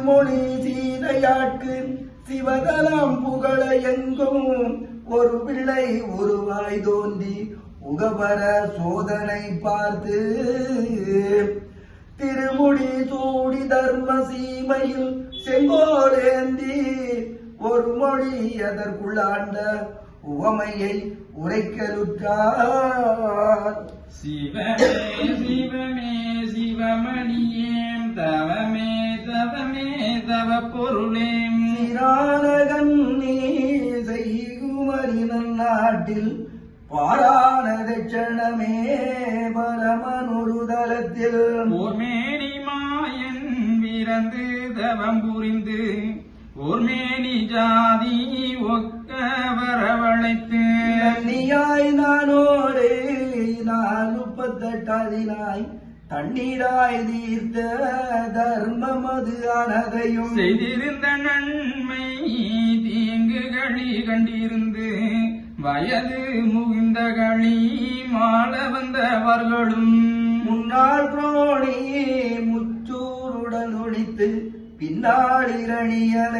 திருமொழி சீதையாட்கு சிவதலம் புகழ எங்கும். ஒரு பிள்ளை உருவாய் தோன்றி உகபர சோதனை பார்த்து. திருமுடி சூடி தர்ம சீமையில் செங்கோலேந்தி. ஒரு மொழி அதற்குள்ளாண்ட உவமையை உரைக்கலுற்றார். சிவமே சிவமே சிவமணியே. தவமே தவமே தவ பொருளேம் சீரானகன் நீ செய்குமரி நாட்டில் பாரான தட்சணமே பரமனொரு தலத்தில். ஓர்மேனி மாயன் விரந்து தவம் புரிந்து ஓர்மேனி ஜாதி ஒக்க வரவழைத்து. தண்ணியாய் நானோரே நான் முப்பத்தெட்டாதினாய் தண்ணீராய் தீர்த்த தர்மம் அது ஆனதையும் செய்திருந்த நன்மை தீங்குகளி கண்டிருந்து வயது முகிந்த களி மாள வந்தவர்களும் முன்னாள் புரோணி முச்சூருடன் ஒழித்து இரணியனை